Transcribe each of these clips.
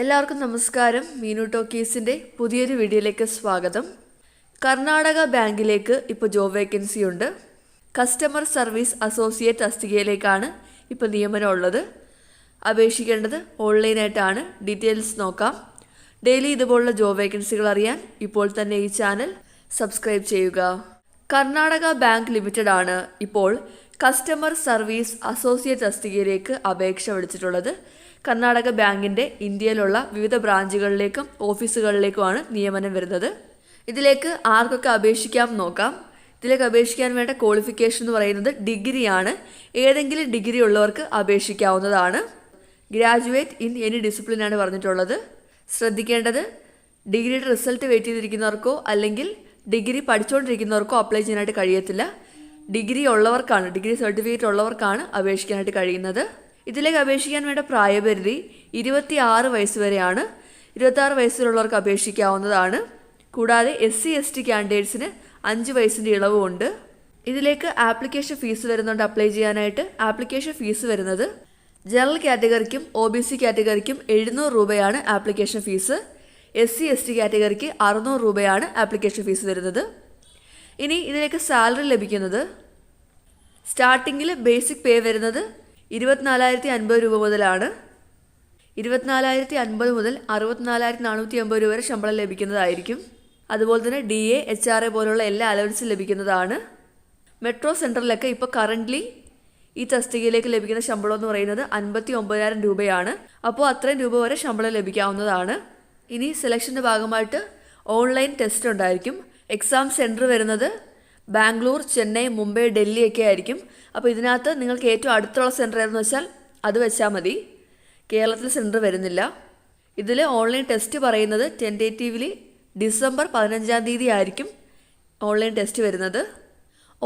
എല്ലാവർക്കും നമസ്കാരം. മീനു ടോക്കീസിന്റെ പുതിയൊരു വീഡിയോയിലേക്ക് സ്വാഗതം. കർണാടക ബാങ്കിലേക്ക് ഇപ്പോൾ ജോബ് വേക്കൻസി ഉണ്ട്. കസ്റ്റമർ സർവീസ് അസോസിയേറ്റ് തസ്തികയിലേക്കാണ് ഇപ്പോൾ നിയമനം ഉള്ളത് അപേക്ഷിക്കേണ്ടത് ഓൺലൈനായിട്ടാണ്. ഡീറ്റെയിൽസ് നോക്കാം. ഡെയിലി ഇതുപോലുള്ള ജോബ് വേക്കൻസികൾ അറിയാൻ ഇപ്പോൾ തന്നെ ഈ ചാനൽ സബ്സ്ക്രൈബ് ചെയ്യുക. കർണാടക ബാങ്ക് ലിമിറ്റഡ് ആണ് ഇപ്പോൾ കസ്റ്റമർ സർവീസ് അസോസിയേറ്റ് തസ്തികയിലേക്ക് അപേക്ഷ വിളിച്ചിട്ടുള്ളത്. കർണാടക ബാങ്കിന്റെ ഇന്ത്യയിലുള്ള വിവിധ ബ്രാഞ്ചുകളിലേക്കും ഓഫീസുകളിലേക്കുമാണ് നിയമനം വരുന്നത്. ഇതിലേക്ക് ആർക്കൊക്കെ അപേക്ഷിക്കാം നോക്കാം. ഇതിലേക്ക് അപേക്ഷിക്കാൻ വേണ്ട ക്വാളിഫിക്കേഷൻ എന്ന് പറയുന്നത് ഡിഗ്രിയാണ്. ഏതെങ്കിലും ഡിഗ്രി ഉള്ളവർക്ക് അപേക്ഷിക്കാവുന്നതാണ്. ഗ്രാജുവേറ്റ് ഇൻ എനി ഡിസിപ്ലിൻ ആണ് പറഞ്ഞിട്ടുള്ളത്. ശ്രദ്ധിക്കേണ്ടത് ഡിഗ്രിയുടെ റിസൾട്ട് വെയിറ്റ് ചെയ്തിരിക്കുന്നവർക്കോ അല്ലെങ്കിൽ ഡിഗ്രി പഠിച്ചുകൊണ്ടിരിക്കുന്നവർക്കോ അപ്ലൈ ചെയ്യാനായിട്ട് കഴിയത്തില്ല. ഡിഗ്രി ഉള്ളവർക്കാണ് ഡിഗ്രി സർട്ടിഫിക്കറ്റ് ഉള്ളവർക്കാണ് അപേക്ഷിക്കാനായിട്ട് കഴിയുന്നത്. ഇതിലേക്ക് അപേക്ഷിക്കാൻ വേണ്ട പ്രായപരിധി ഇരുപത്തി ആറ് വയസ്സ് വരെയാണ് ഇരുപത്തി വയസ്സിലുള്ളവർക്ക് അപേക്ഷിക്കാവുന്നതാണ്. കൂടാതെ എസ് സി എസ് ടി കാൻഡിഡേറ്റ്സിന് അഞ്ച് വയസ്സിന്റെ ഇളവുമുണ്ട് ഇതിലേക്ക് ആപ്ലിക്കേഷൻ ഫീസ് വരുന്നുണ്ട്. അപ്ലൈ ചെയ്യാനായിട്ട് ആപ്ലിക്കേഷൻ ഫീസ് വരുന്നത് ജനറൽ കാറ്റഗറിക്കും ഒ ബി സി കാറ്റഗറിക്കും എഴുന്നൂറ് രൂപയാണ് application fee. S C S T കാറ്റഗറിക്ക് അറുന്നൂറ് രൂപയാണ് ആപ്ലിക്കേഷൻ ഫീസ് വരുന്നത്. ഇനി ഇതിലേക്ക് സാലറി ലഭിക്കുന്നത് സ്റ്റാർട്ടിങ്ങിൽ ബേസിക് പേ വരുന്നത് ഇരുപത്തിനാലായിരത്തി അൻപത് രൂപ മുതലാണ് ഇരുപത്തിനാലായിരത്തി അൻപത് മുതൽ അറുപത്തിനാലായിരത്തി നാനൂറ്റി അമ്പത് രൂപ വരെ ശമ്പളം ലഭിക്കുന്നതായിരിക്കും. അതുപോലെ തന്നെ D A H R A പോലുള്ള എല്ലാ അലവൻസും ലഭിക്കുന്നതാണ്. മെട്രോ സെന്ററിലൊക്കെ ഇപ്പോൾ കറന്റ്ലി ഈ തസ്തികയിലേക്ക് ലഭിക്കുന്ന ശമ്പളം എന്ന് പറയുന്നത് അൻപത്തി ഒമ്പതിനായിരം രൂപയാണ്. അപ്പോൾ അത്രയും രൂപ വരെ ശമ്പളം ലഭിക്കാവുന്നതാണ്. ഇനി സെലക്ഷന്റെ ഭാഗമായിട്ട് ഓൺലൈൻ ടെസ്റ്റ് ഉണ്ടായിരിക്കും. എക്സാം സെന്റർ വരുന്നത് ബാംഗ്ലൂർ ചെന്നൈ മുംബൈ ഡൽഹി ഒക്കെ ആയിരിക്കും. അപ്പോൾ ഇതിനകത്ത് നിങ്ങൾക്ക് ഏറ്റവും അടുത്തുള്ള സെന്റർ ഏതെന്ന് വെച്ചാൽ അത് വെച്ചാൽ മതി. കേരളത്തിൽ സെന്റർ വരുന്നില്ല. ഇതിൽ ഓൺലൈൻ ടെസ്റ്റ് പറയുന്നത് ടെന്റേറ്റീവ്ലി ഡിസംബർ പതിനഞ്ചാം തീയതി ആയിരിക്കും ഓൺലൈൻ ടെസ്റ്റ് വരുന്നത്.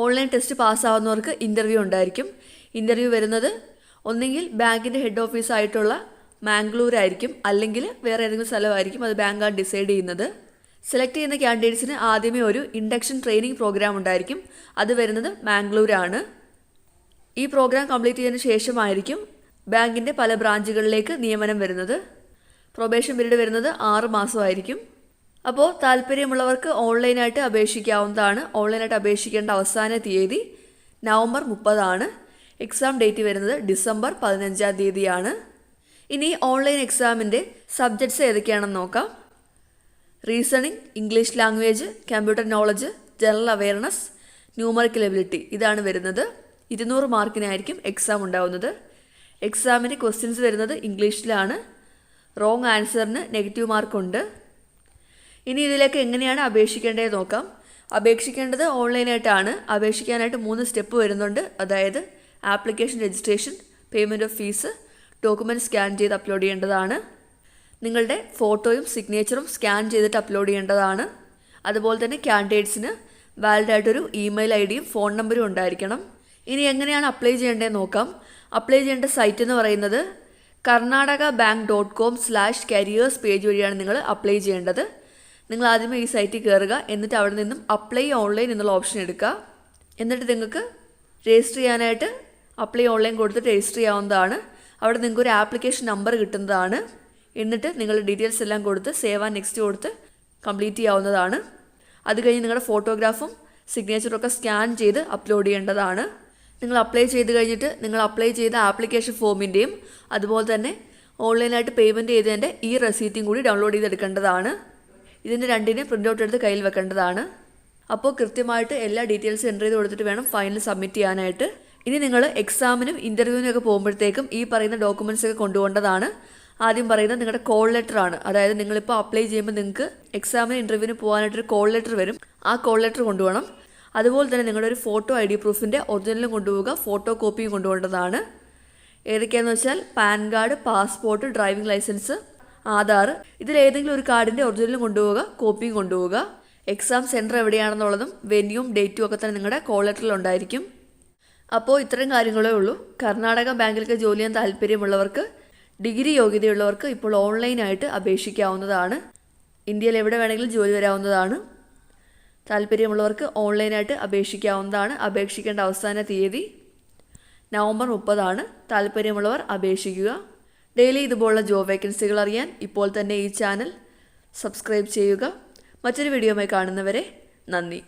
ഓൺലൈൻ ടെസ്റ്റ് പാസ്സാവുന്നവർക്ക് ഇന്റർവ്യൂ ഉണ്ടായിരിക്കും. ഇന്റർവ്യൂ വരുന്നത് ഒന്നെങ്കിൽ ബാങ്കിന്റെ ഹെഡ് ഓഫീസായിട്ടുള്ള മാംഗ്ലൂർ ആയിരിക്കും അല്ലെങ്കിൽ വേറെ ഏതെങ്കിലും സ്ഥലമായിരിക്കും അത് ബാങ്കാണ് ഡിസൈഡ് ചെയ്യുന്നത്. സെലക്ട് ചെയ്യുന്ന കാൻഡിഡേറ്റ്സിന് ആദ്യമേ ഒരു ഇൻഡക്ഷൻ ട്രെയിനിങ് പ്രോഗ്രാം ഉണ്ടായിരിക്കും. അത് വരുന്നത് മാംഗ്ലൂരാണ്. ഈ പ്രോഗ്രാം കംപ്ലീറ്റ് ചെയ്തതിന് ശേഷമായിരിക്കും ബാങ്കിന്റെ പല ബ്രാഞ്ചുകളിലേക്ക് നിയമനം വരുന്നത്. പ്രൊബേഷൻ പീരീഡ് വരുന്നത് ആറ് മാസമായിരിക്കും. അപ്പോൾ താല്പര്യമുള്ളവർക്ക് ഓൺലൈനായിട്ട് അപേക്ഷിക്കാവുന്നതാണ്. ഓൺലൈനായിട്ട് അപേക്ഷിക്കേണ്ട അവസാന തീയതി നവംബർ മുപ്പതാണ്. എക്സാം ഡേറ്റ് വരുന്നത് ഡിസംബർ പതിനഞ്ചാം തീയതിയാണ്. ഇനി ഓൺലൈൻ എക്സാമിന്റെ സബ്ജക്ട്സ് ഏതൊക്കെയാണെന്ന് നോക്കാം. Reasoning English language computer knowledge general awareness numerical ability ഇതാണ് വരുന്നത്. ഇരുന്നൂറ് മാർക്കിനായിരിക്കും എക്സാം ഉണ്ടാവുന്നത്. എക്സാമിന് ക്വസ്റ്റ്യൻസ് വരുന്നത് ഇംഗ്ലീഷിലാണ്. റോങ് ആൻസറിന് നെഗറ്റീവ് മാർക്കുണ്ട്. ഇനി ഇതിലേക്ക് എങ്ങനെയാണ് അപേക്ഷിക്കേണ്ടത് നോക്കാം. അപേക്ഷിക്കേണ്ടത് ഓൺലൈനായിട്ടാണ്. അപേക്ഷിക്കാനായിട്ട് മൂന്ന് സ്റ്റെപ്പ് വരുന്നുണ്ട്. അതായത് application registration payment of fee document scan ചെയ്ത് അപ്ലോഡ് ചെയ്യേണ്ടതാണ്. നിങ്ങളുടെ ഫോട്ടോയും സിഗ്നേച്ചറും സ്കാൻ ചെയ്തിട്ട് അപ്ലോഡ് ചെയ്യേണ്ടതാണ്. അതുപോലെ തന്നെ ക്യാൻഡിഡേറ്റ്സിന് വാലിഡ് ആയിട്ടൊരു ഇമെയിൽ ഐ ഡിയും ഫോൺ നമ്പറും ഉണ്ടായിരിക്കണം. ഇനി എങ്ങനെയാണ് അപ്ലൈ ചെയ്യേണ്ടത് നോക്കാം. അപ്ലൈ ചെയ്യേണ്ട സൈറ്റ് എന്ന് പറയുന്നത് Karnataka bank dot com slash careers page വഴിയാണ് നിങ്ങൾ അപ്ലൈ ചെയ്യേണ്ടത്. നിങ്ങൾ ആദ്യമേ ഈ സൈറ്റിൽ കയറുക എന്നിട്ട് അവിടെ നിന്നും അപ്ലൈ ഓൺലൈൻ എന്നുള്ള ഓപ്ഷൻ എടുക്കുക. എന്നിട്ട് നിങ്ങൾക്ക് രജിസ്റ്റർ ചെയ്യാനായിട്ട് അപ്ലൈ ഓൺലൈൻ കൊടുത്തിട്ട് രജിസ്റ്റർ ചെയ്യാവുന്നതാണ്. അവിടെ നിങ്ങൾക്ക് ഒരു ആപ്ലിക്കേഷൻ നമ്പർ കിട്ടുന്നതാണ്. എന്നിട്ട് നിങ്ങളുടെ ഡീറ്റെയിൽസ് എല്ലാം കൊടുത്ത് സേവ് ആൻഡ് നെക്സ്റ്റ് കൊടുത്ത് കംപ്ലീറ്റ് ചെയ്യാവുന്നതാണ്. അത് കഴിഞ്ഞ് നിങ്ങളുടെ ഫോട്ടോഗ്രാഫും സിഗ്നേച്ചറും ഒക്കെ സ്കാൻ ചെയ്ത് അപ്ലോഡ് ചെയ്യേണ്ടതാണ്. നിങ്ങൾ അപ്ലൈ ചെയ്ത് കഴിഞ്ഞിട്ട് നിങ്ങൾ അപ്ലൈ ചെയ്ത ആപ്ലിക്കേഷൻ ഫോമിന്റെയും അതുപോലെ തന്നെ ഓൺലൈനായിട്ട് പേയ്മെന്റ് ചെയ്തതിന്റെ ഈ റെസീറ്റും കൂടി ഡൗൺലോഡ് ചെയ്തെടുക്കേണ്ടതാണ്. ഇതിന്റെ രണ്ടിനെയും പ്രിന്റ് ഔട്ട് എടുത്ത് കയ്യിൽ വെക്കേണ്ടതാണ്. അപ്പോൾ കൃത്യമായിട്ട് എല്ലാ ഡീറ്റെയിൽസും എന്റർ ചെയ്ത് കൊടുത്തിട്ട് വേണം ഫൈനൽ സബ്മിറ്റ് ചെയ്യാനായിട്ട്. ഇനി നിങ്ങൾ എക്സാമിനും ഇന്റർവ്യൂവിനും ഒക്കെ പോകുമ്പോഴത്തേക്കും ഈ പറയുന്ന ഡോക്യുമെന്റ്സ് ഒക്കെ കൊണ്ടുപോകേണ്ടതാണ്. ആദ്യം പറയുന്നത് നിങ്ങളുടെ കോൾ ലെറ്റർ ആണ്. അതായത് നിങ്ങളിപ്പോൾ അപ്ലൈ ചെയ്യുമ്പോൾ നിങ്ങൾക്ക് എക്സാമിന് ഇന്റർവ്യൂവിന് പോകാനായിട്ടൊരു കോൾ ലെറ്റർ വരും. ആ കോൾ ലെറ്റർ കൊണ്ടുപോകണം. അതുപോലെ തന്നെ നിങ്ങളുടെ ഒരു ഫോട്ടോ ഐ ഡി പ്രൂഫിന്റെ ഒറിജിനലും കൊണ്ടുപോവുക ഫോട്ടോ കോപ്പിയും കൊണ്ടുപോകേണ്ടതാണ്. ഏതൊക്കെയാണെന്ന് വെച്ചാൽ pan card passport driving licence Aadhaar. ഇതിലേതെങ്കിലും ഒരു കാർഡിന്റെ ഒറിജിനലും കൊണ്ടുപോവുക കോപ്പിയും കൊണ്ടുപോവുക. എക്സാം സെന്റർ എവിടെയാണെന്നുള്ളതും വെന്യൂവും ഡേറ്റും ഒക്കെ തന്നെ നിങ്ങളുടെ കോൾ ലെറ്ററിൽ ഉണ്ടായിരിക്കും. അപ്പോൾ ഇത്തരം കാര്യങ്ങളേ ഉള്ളൂ. കർണാടക ബാങ്കിലൊക്കെ ജോലി ചെയ്യാൻ താല്പര്യമുള്ളവർക്ക് ഡിഗ്രി യോഗ്യതയുള്ളവർക്ക് ഇപ്പോൾ ഓൺലൈനായിട്ട് അപേക്ഷിക്കാവുന്നതാണ്. ഇന്ത്യയിൽ എവിടെ വേണമെങ്കിലും ജോലി വരാവുന്നതാണ്. താല്പര്യമുള്ളവർക്ക് ഓൺലൈനായിട്ട് അപേക്ഷിക്കാവുന്നതാണ്. അപേക്ഷിക്കേണ്ട അവസാന തീയതി നവംബർ മുപ്പതാണ്. താല്പര്യമുള്ളവർ അപേക്ഷിക്കുക. ഡെയിലി ഇതുപോലുള്ള ജോബ് വേക്കൻസികൾ അറിയാൻ ഇപ്പോൾ തന്നെ ഈ ചാനൽ സബ്സ്ക്രൈബ് ചെയ്യുക. മറ്റൊരു വീഡിയോയുമായി കാണുന്നവരെ നന്ദി.